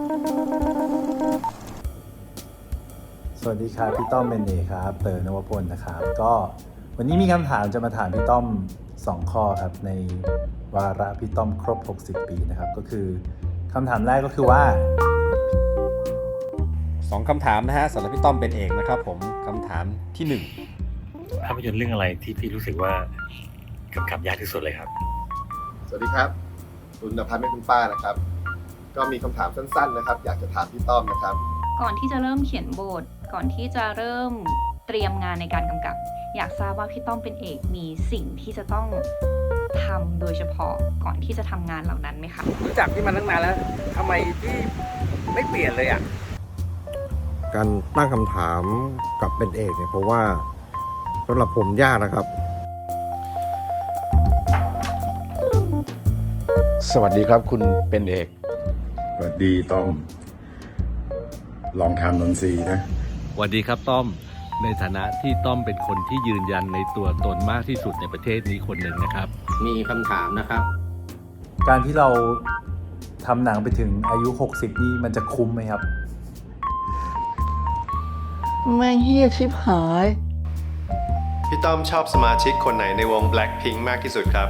สวัสดีครับพี่ต้อมเบนเดครับ เต๋อนวพลนะครับ ก็วันนี้มีคำถามจะมาถามพี่ต้อม 2 ข้อครับ ในวาระพี่ต้อมครบ 60 ปีนะครับ ก็คือคำถามแรกก็คือว่าสองคำถามนะฮะสำหรับพี่ต้อมเป็นเอกนะครับ ผมคำถามที่หนึ่งภาพยนตร์เรื่องอะไรที่พี่รู้สึกว่ากำกับยากที่สุดเลยครับ สวัสดีครับ คุณนภัทรแม่คุณป้านะครับ ก็มีคำถามสั้นๆนะครับ อยากจะถามพี่ต้อมนะครับ ก่อนที่จะเริ่มเขียนบท ก่อนที่จะเริ่มเตรียมงานในการกำกับ อยากทราบว่าพี่ต้อมเป็นเอกมีสิ่งที่จะต้องทำโดยเฉพาะก่อนที่จะทำงานเหล่านั้นไหมคะ รู้จักพี่มาตั้งนานแล้วทำไมพี่ไม่เปลี่ยนเลยอะ การตั้งคำถามกับเป็นเอกเนี่ยเพราะว่าสำหรับผมยากนะครับ สวัสดีครับคุณเป็นเอกส วัสดีต้อม ลองทำนนทรีย์นะสวัสดีครับต้อม ในฐานะที่ต้อมเป็นคนที่ยืนยันในตัวตนมากที่สุดในประเทศนี้คนหนึ่งนะครับ มีคำถามนะครับ การที่เราทำหนังไปถึงอายุ 60 นี่มันจะคุ้มไหมครับ แม่งเฮียชิบหาย พี่ต้อมชอบสมาชิกคนไหนในวง Blackpink มากที่สุดครับ